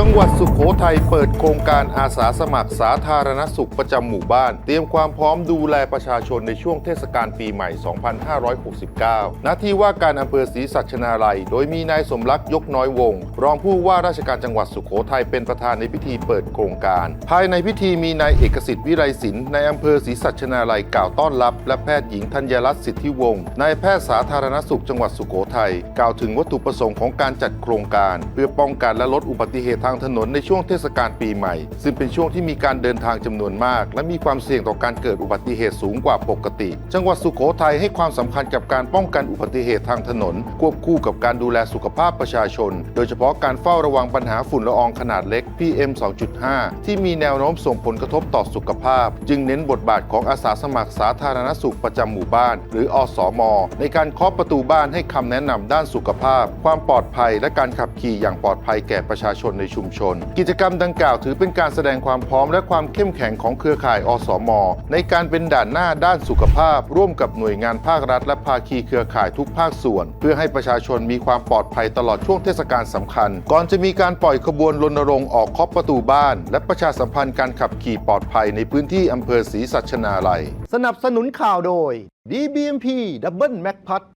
จังหวัดสุขโขทัยเปิดโครงการอาสาสมัครสาธารณสุขประจำหมู่บ้าน เตรียมความพร้อมดูแลประชาชนในช่วงเทศกาลปีใหม่ 2569หน้าที่ว่าการอำเภอศรีสัชนาลัย โดยมีนายสมรักยกน้อยวงศ์รองผู้ว่าราชการจังหวัดสุขโขทัยเป็นประธานในพิธีเปิดโครงการ ภายในพิธีมีนายเอกสิทธิ์วิไลศิลป์ในอำเภอศรีสัชนาลัยกล่าวต้อนรับ และแพทย์หญิงธัญรัตน์สิทธิวงศ์นายแพทย์สาธารณสุขจังหวัดสุโขทัยกล่าวถึงวัตถุประสงค์ของการจัดโครงการ เพื่อป้องกันและลดอุบัติเหตุทางถนนในช่วงเทศกาลปีใหม่ ซึ่งเป็นช่วงที่มีการเดินทางจำนวนมาก และมีความเสี่ยงต่อการเกิดอุบัติเหตุสูงกว่าปกติ จังหวัดสุโขทัยให้ความสำคัญกับการป้องกันอุบัติเหตุทางถนน ควบคู่กับการดูแลสุขภาพประชาชน โดยเฉพาะการเฝ้าระวังปัญหาฝุ่นละอองขนาดเล็ก PM 2.5 ที่มีแนวโน้มส่งผลกระทบต่อสุขภาพ จึงเน้นบทบาทของอาสาสมัครสาธารณสุขประจำหมู่บ้าน หรืออสม ในการเคาะประตูบ้านให้คำแนะนำด้านสุขภาพ ความปลอดภัย และการขับขี่อย่างปลอดภัยแก่ประชาชนในชุมชน กิจกรรมดังกล่าวถือเป็นการแสดงความพร้อมและความเข้มแข็งของเครือข่ายอสม ในการเป็นด่านหน้าด้านสุขภาพ ร่วมกับหน่วยงานภาครัฐ และภาคีเครือข่ายทุกภาคส่วน เพื่อให้ประชาชนมีความปลอดภัยตลอดช่วงเทศกาลสำคัญ ก่อนจะมีการปล่อยขบวนรณรงค์ออกเคาะประตูบ้าน และประชาสัมพันธ์การขับขี่ปลอดภัยในพื้นที่อำเภอศรีสัชนาลัย สนับสนุนข่าวโดย DBMP Double Mac p a t